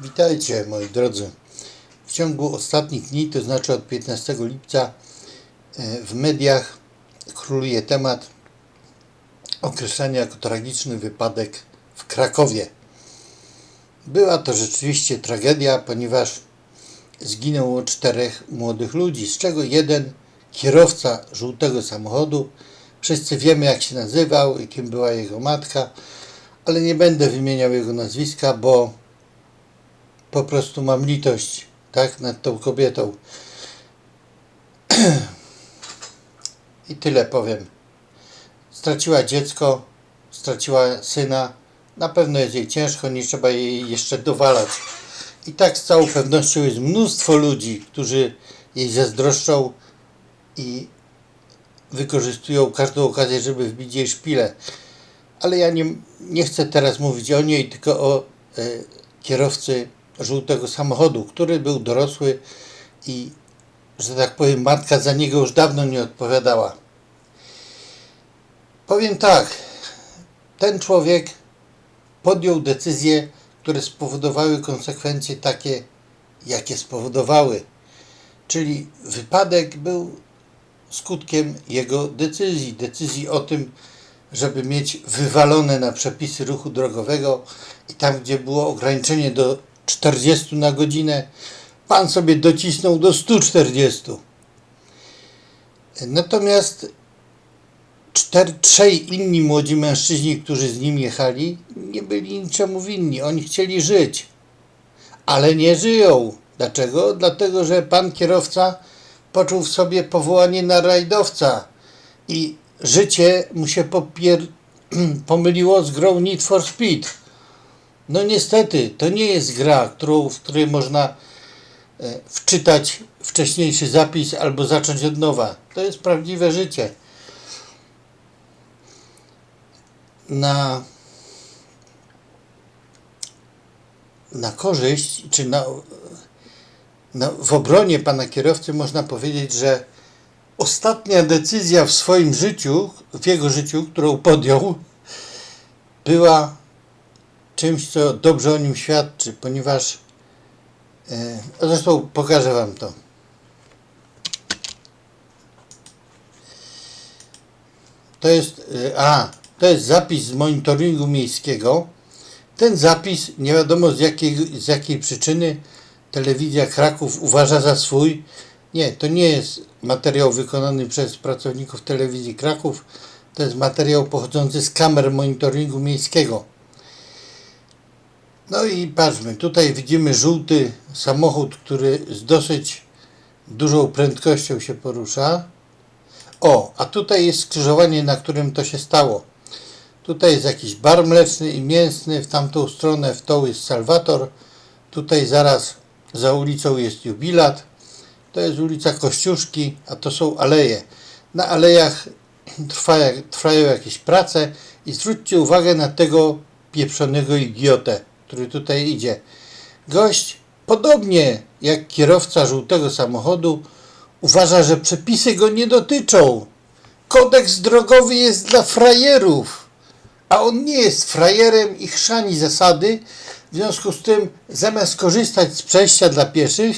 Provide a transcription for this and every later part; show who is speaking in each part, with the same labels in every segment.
Speaker 1: Witajcie moi drodzy. W ciągu ostatnich dni, to znaczy od 15 lipca, e, w mediach króluje temat określania jako tragiczny wypadek w Krakowie. Była to rzeczywiście tragedia, ponieważ zginęło czterech młodych ludzi, z czego jeden kierowca żółtego samochodu. Wszyscy wiemy, jak się nazywał i kim była jego matka, ale nie będę wymieniał jego nazwiska, bo po prostu mam litość, tak, nad tą kobietą. I tyle powiem. Straciła dziecko, straciła syna. Na pewno jest jej ciężko, nie trzeba jej jeszcze dowalać. I tak z całą pewnością jest mnóstwo ludzi, którzy jej zazdroszczą i wykorzystują każdą okazję, żeby wbić jej szpilę. Ale ja nie, nie chcę teraz mówić o niej, tylko o e, kierowcy żółtego samochodu, który był dorosły i, że tak powiem, matka za niego już dawno nie odpowiadała. Powiem tak, ten człowiek podjął decyzje, które spowodowały konsekwencje takie, jakie spowodowały. Czyli wypadek był skutkiem jego decyzji, decyzji o tym, żeby mieć wywalone na przepisy ruchu drogowego i tam, gdzie było ograniczenie do 40 na godzinę, pan sobie docisnął do 140. Natomiast cztery, trzej inni młodzi mężczyźni, którzy z nim jechali, nie byli niczemu winni. Oni chcieli żyć, ale nie żyją. Dlaczego? Dlatego, że pan kierowca poczuł w sobie powołanie na rajdowca i życie mu się popier... pomyliło z grą Need for Speed. No niestety, to nie jest gra, którą, w której można e, wczytać wcześniejszy zapis albo zacząć od nowa. To jest prawdziwe życie. Na, na korzyść, czy na, na, w obronie pana kierowcy można powiedzieć, że ostatnia decyzja w swoim życiu, w jego życiu, którą podjął, była czymś, co dobrze o nim świadczy, ponieważ e, zresztą pokażę Wam to. To jest, e, a, to jest zapis z monitoringu miejskiego. Ten zapis, nie wiadomo z jakiej, z jakiej przyczyny, telewizja Kraków uważa za swój. Nie, to nie jest materiał wykonany przez pracowników telewizji Kraków. To jest materiał pochodzący z kamer monitoringu miejskiego. No i patrzmy, tutaj widzimy żółty samochód, który z dosyć dużą prędkością się porusza. O, a tutaj jest skrzyżowanie, na którym to się stało. Tutaj jest jakiś bar mleczny i mięsny, w tamtą stronę w tą jest Salwator. Tutaj zaraz za ulicą jest Jubilat. To jest ulica Kościuszki, a to są aleje. Na alejach trwa, trwają jakieś prace i zwróćcie uwagę na tego pieprzonego idiotę który tutaj idzie. Gość, podobnie jak kierowca żółtego samochodu, uważa, że przepisy go nie dotyczą. Kodeks drogowy jest dla frajerów, a on nie jest frajerem i chrzani zasady. W związku z tym, zamiast korzystać z przejścia dla pieszych,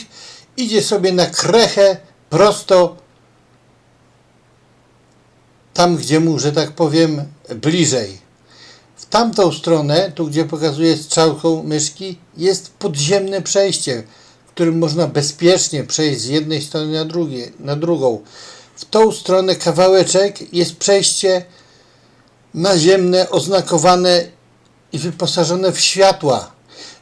Speaker 1: idzie sobie na krechę prosto tam, gdzie mu, że tak powiem, bliżej. W tamtą stronę, tu gdzie pokazuję strzałką myszki, jest podziemne przejście, którym można bezpiecznie przejść z jednej strony na, drugie, na drugą. W tą stronę kawałeczek jest przejście naziemne, oznakowane i wyposażone w światła.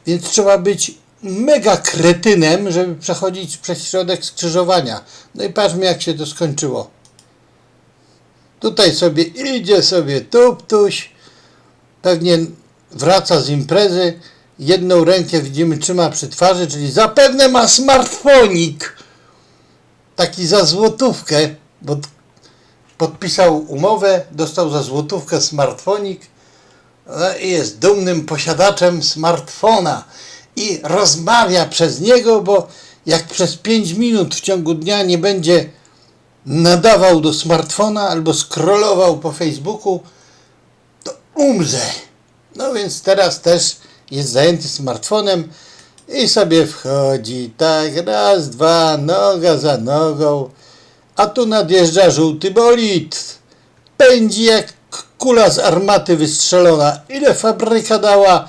Speaker 1: Więc trzeba być mega kretynem, żeby przechodzić przez środek skrzyżowania. No i patrzmy, jak się to skończyło. Tutaj sobie idzie sobie tuptuś, pewnie wraca z imprezy, jedną rękę widzimy trzyma przy twarzy, czyli zapewne ma smartfonik. Taki za złotówkę, bo podpisał umowę, dostał za złotówkę smartfonik no i jest dumnym posiadaczem smartfona i rozmawia przez niego, bo jak przez 5 minut w ciągu dnia nie będzie nadawał do smartfona albo scrollował po Facebooku, umrze. No więc teraz też jest zajęty smartfonem I sobie wchodzi, tak, raz, dwa, noga za nogą, a tu nadjeżdża żółty bolid. Pędzi jak kula z armaty wystrzelona. Ile fabryka dała,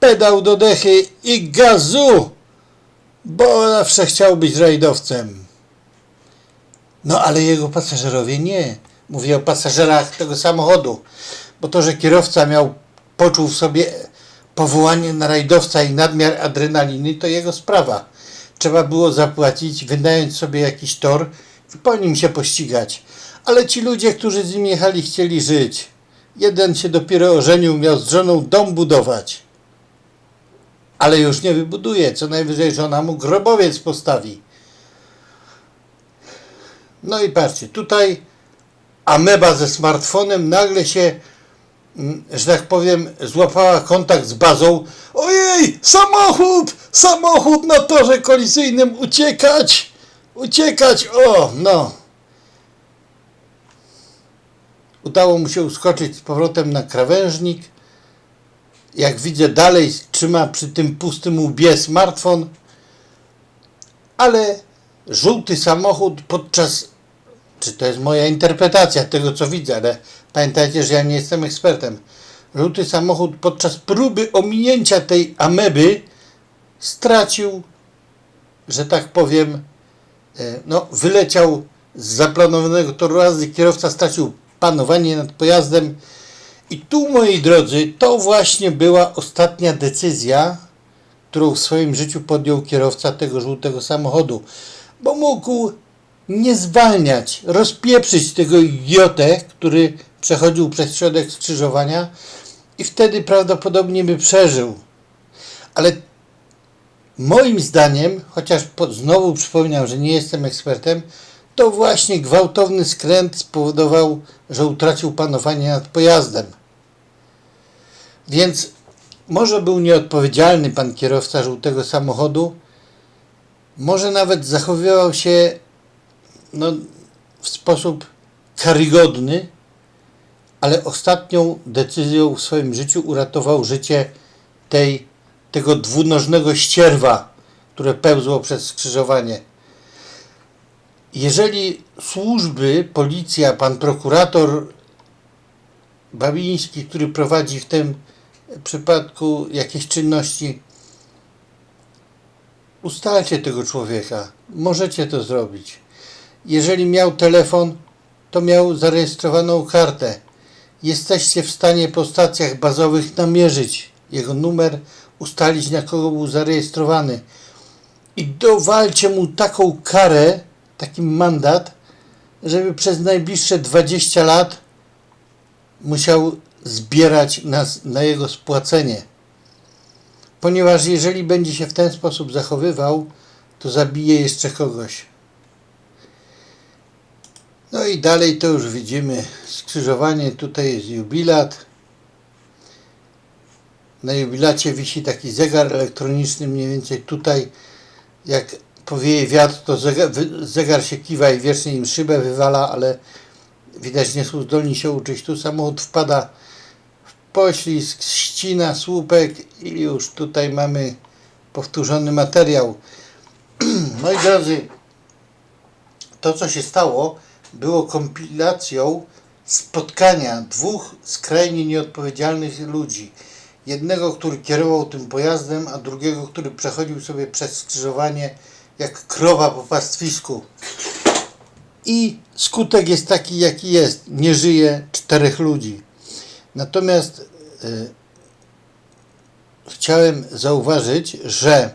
Speaker 1: pedał do dechy i gazu, bo zawsze chciał być rajdowcem. No ale jego pasażerowie nie. Mówię o pasażerach tego samochodu, bo to, że kierowca miał, poczuł w sobie powołanie na rajdowca i nadmiar adrenaliny, to jego sprawa. Trzeba było zapłacić, wynająć sobie jakiś tor i po nim się pościgać. Ale ci ludzie, którzy z nim jechali, chcieli żyć. Jeden się dopiero ożenił, miał z żoną dom budować. Ale już nie wybuduje, co najwyżej żona mu grobowiec postawi. No i patrzcie, tutaj ameba ze smartfonem nagle się, że tak powiem, złapała kontakt z bazą. Ojej, samochód! Samochód na torze kolizyjnym, uciekać! Uciekać! O, no. Udało mu się uskoczyć z powrotem na krawężnik. Jak widzę, dalej trzyma przy tym pustym łbie smartfon, ale żółty samochód podczas, czy to jest moja interpretacja tego, co widzę, ale pamiętajcie, że ja nie jestem ekspertem. Żółty samochód podczas próby ominięcia tej ameby stracił, że tak powiem, e, no, wyleciał z zaplanowanego toru jazdy, kierowca stracił panowanie nad pojazdem i tu, moi drodzy, to właśnie była ostatnia decyzja, którą w swoim życiu podjął kierowca tego żółtego samochodu, bo mógł nie zwalniać, rozpieprzyć tego idiotę, który przechodził przez środek skrzyżowania i wtedy prawdopodobnie by przeżył. Ale moim zdaniem, chociaż znowu przypominam, że nie jestem ekspertem, to właśnie gwałtowny skręt spowodował, że utracił panowanie nad pojazdem. Więc może był nieodpowiedzialny pan kierowca żółtego samochodu, może nawet zachowywał się no, w sposób karygodny, ale ostatnią decyzją w swoim życiu uratował życie tej, tego dwunożnego ścierwa, które pełzło przez skrzyżowanie. Jeżeli służby, policja, pan prokurator Babiński, który prowadzi w tym przypadku jakieś czynności, ustalcie tego człowieka. Możecie to zrobić. Jeżeli miał telefon, to miał zarejestrowaną kartę. Jesteście w stanie po stacjach bazowych namierzyć jego numer, ustalić na kogo był zarejestrowany i dowalcie mu taką karę, taki mandat, żeby przez najbliższe 20 lat musiał zbierać na, na jego spłacenie. Ponieważ jeżeli będzie się w ten sposób zachowywał, to zabije jeszcze kogoś. No i dalej to już widzimy skrzyżowanie, tutaj jest jubilat. Na jubilacie wisi taki zegar elektroniczny, mniej więcej tutaj, jak powieje wiatr, to zegar, zegar się kiwa i wiecznie im szybę wywala, ale widać nie są zdolni się uczyć. Tu samochód wpada w poślizg, ścina słupek i już tutaj mamy powtórzony materiał. Moi drodzy, to co się stało, było kompilacją spotkania dwóch skrajnie nieodpowiedzialnych ludzi. Jednego, który kierował tym pojazdem, a drugiego, który przechodził sobie przez skrzyżowanie jak krowa po pastwisku. I skutek jest taki, jaki jest. Nie żyje czterech ludzi. Natomiast y, chciałem zauważyć, że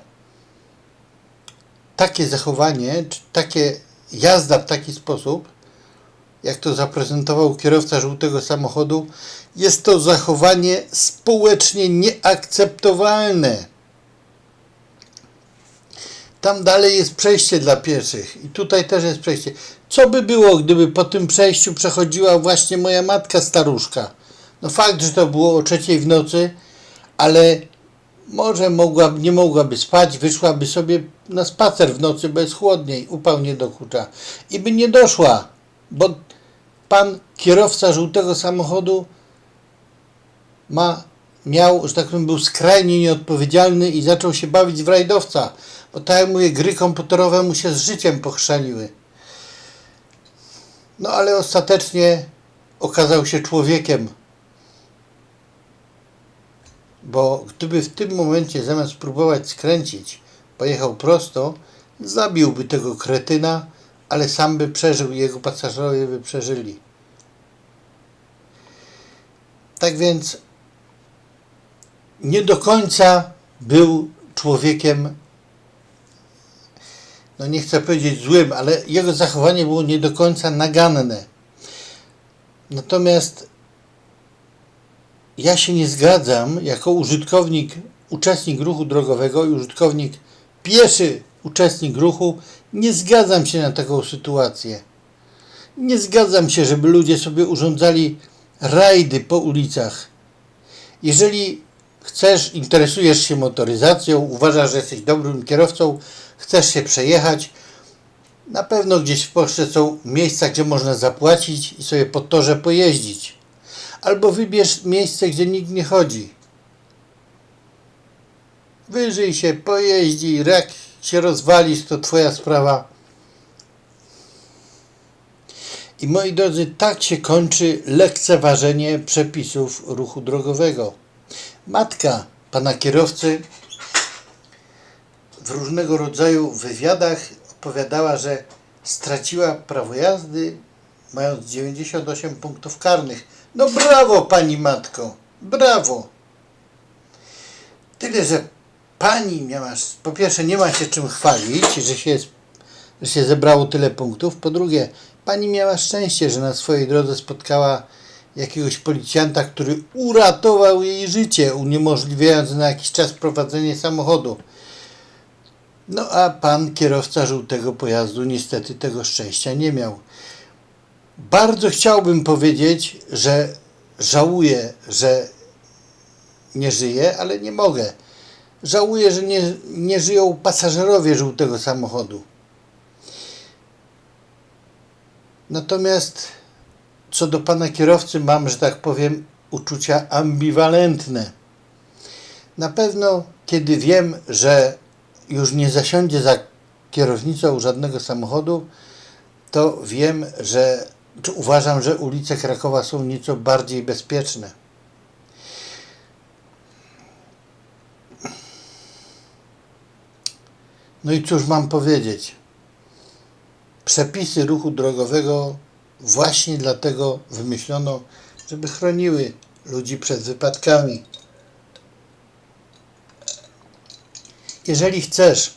Speaker 1: takie zachowanie, czy takie jazda w taki sposób, jak to zaprezentował kierowca żółtego samochodu, jest to zachowanie społecznie nieakceptowalne. Tam dalej jest przejście dla pieszych i tutaj też jest przejście. Co by było, gdyby po tym przejściu przechodziła właśnie moja matka staruszka? No fakt, że to było o trzeciej w nocy, ale może mogła, nie mogłaby spać, wyszłaby sobie na spacer w nocy, bo jest chłodniej, upał nie dokucza. I by nie doszła, bo pan kierowca żółtego samochodu ma miał, że tak powiem, był skrajnie nieodpowiedzialny i zaczął się bawić w rajdowca, bo tak jak mówię, gry komputerowe mu się z życiem pochrzaniły. No ale ostatecznie okazał się człowiekiem. Bo gdyby w tym momencie zamiast próbować skręcić, pojechał prosto, zabiłby tego kretyna, ale sam by przeżył i jego pasażerowie by przeżyli. Tak więc nie do końca był człowiekiem, no nie chcę powiedzieć złym, ale jego zachowanie było nie do końca naganne. Natomiast ja się nie zgadzam jako użytkownik, uczestnik ruchu drogowego i użytkownik pieszy, uczestnik ruchu, nie zgadzam się na taką sytuację. Nie zgadzam się, żeby ludzie sobie urządzali rajdy po ulicach. Jeżeli chcesz, interesujesz się motoryzacją, uważasz, że jesteś dobrym kierowcą, chcesz się przejechać, na pewno gdzieś w Polsce są miejsca, gdzie można zapłacić i sobie po torze pojeździć. Albo wybierz miejsce, gdzie nikt nie chodzi. Wyżyj się, pojeździ, jak się rozwalisz, to twoja sprawa. I moi drodzy, tak się kończy lekceważenie przepisów ruchu drogowego. Matka pana kierowcy w różnego rodzaju wywiadach opowiadała, że straciła prawo jazdy mając 98 punktów karnych. No brawo pani matko, brawo. Tyle, że pani miała, po pierwsze nie ma się czym chwalić, że się, że się zebrało tyle punktów. Po drugie, pani miała szczęście, że na swojej drodze spotkała jakiegoś policjanta, który uratował jej życie, uniemożliwiając na jakiś czas prowadzenie samochodu. No a pan kierowca żółtego pojazdu niestety tego szczęścia nie miał. Bardzo chciałbym powiedzieć, że żałuję, że nie żyje, ale nie mogę. Żałuję, że nie, nie żyją pasażerowie żółtego samochodu. Natomiast co do pana kierowcy mam, że tak powiem, uczucia ambiwalentne. Na pewno, kiedy wiem, że już nie zasiądzie za kierownicą żadnego samochodu, to wiem, że czy uważam, że ulice Krakowa są nieco bardziej bezpieczne. No i cóż mam powiedzieć? Przepisy ruchu drogowego właśnie dlatego wymyślono, żeby chroniły ludzi przed wypadkami. Jeżeli chcesz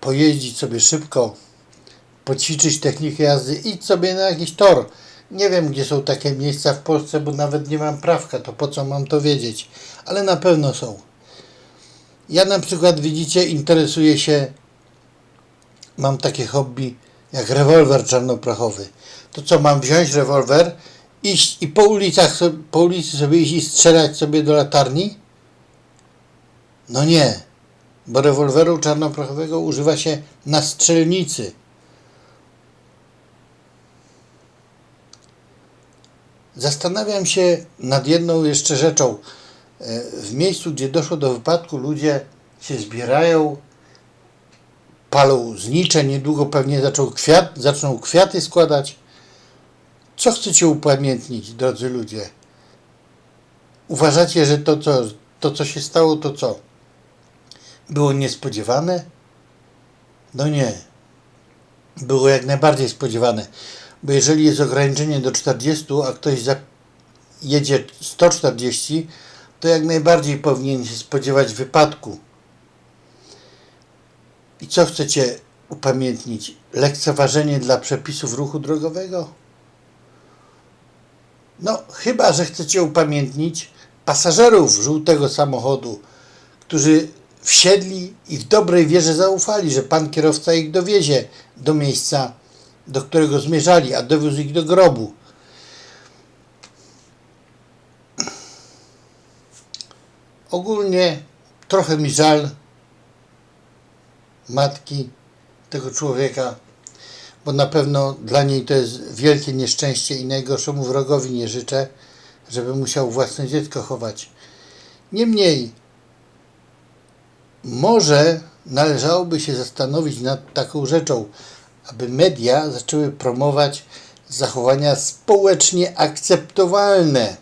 Speaker 1: pojeździć sobie szybko, poćwiczyć technikę jazdy, idź sobie na jakiś tor. Nie wiem, gdzie są takie miejsca w Polsce, bo nawet nie mam prawka, to po co mam to wiedzieć, ale na pewno są. Ja na przykład, widzicie, interesuję się, mam takie hobby jak rewolwer czarnoprochowy. To co, mam wziąć rewolwer, iść i po ulicach, po ulicy sobie iść i strzelać sobie do latarni? No nie, bo rewolweru czarnoprochowego używa się na strzelnicy. Zastanawiam się nad jedną jeszcze rzeczą. E, W miejscu, gdzie doszło do wypadku, ludzie się zbierają, palą znicze, niedługo pewnie zaczął kwiat, zaczną kwiaty składać. Co chcecie upamiętnić, drodzy ludzie? Uważacie, że to co, to, co się stało, to co? Było niespodziewane? No nie. Było jak najbardziej spodziewane. Bo jeżeli jest ograniczenie do 40, a ktoś jedzie 140, to jak najbardziej powinien się spodziewać wypadku. I co chcecie upamiętnić? Lekceważenie dla przepisów ruchu drogowego? No, chyba, że chcecie upamiętnić pasażerów żółtego samochodu, którzy wsiedli i w dobrej wierze zaufali, że pan kierowca ich dowiezie do miejsca, do którego zmierzali, a dowiózł ich do grobu. Ogólnie trochę mi żal matki tego człowieka, bo na pewno dla niej to jest wielkie nieszczęście i najgorszemu wrogowi nie życzę, żeby musiał własne dziecko chować. Niemniej, może należałoby się zastanowić nad taką rzeczą, aby media zaczęły promować zachowania społecznie akceptowalne.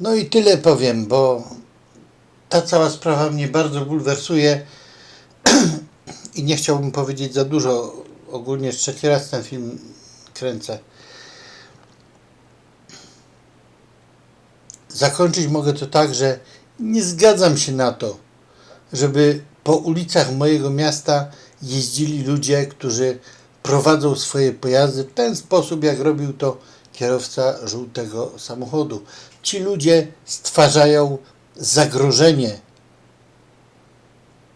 Speaker 1: No i tyle powiem, bo ta cała sprawa mnie bardzo bulwersuje i nie chciałbym powiedzieć za dużo. Ogólnie trzeci raz ten film kręcę. Zakończyć mogę to tak, że nie zgadzam się na to, żeby po ulicach mojego miasta jeździli ludzie, którzy prowadzą swoje pojazdy w ten sposób, jak robił to kierowca żółtego samochodu. Ci ludzie stwarzają zagrożenie.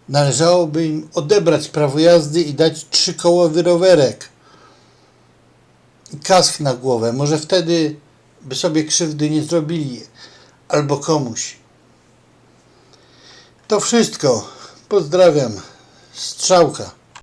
Speaker 1: Należałoby im odebrać prawo jazdy i dać trzykołowy rowerek i kask na głowę. Może wtedy by sobie krzywdy nie zrobili albo komuś. To wszystko. Pozdrawiam. Strzałka.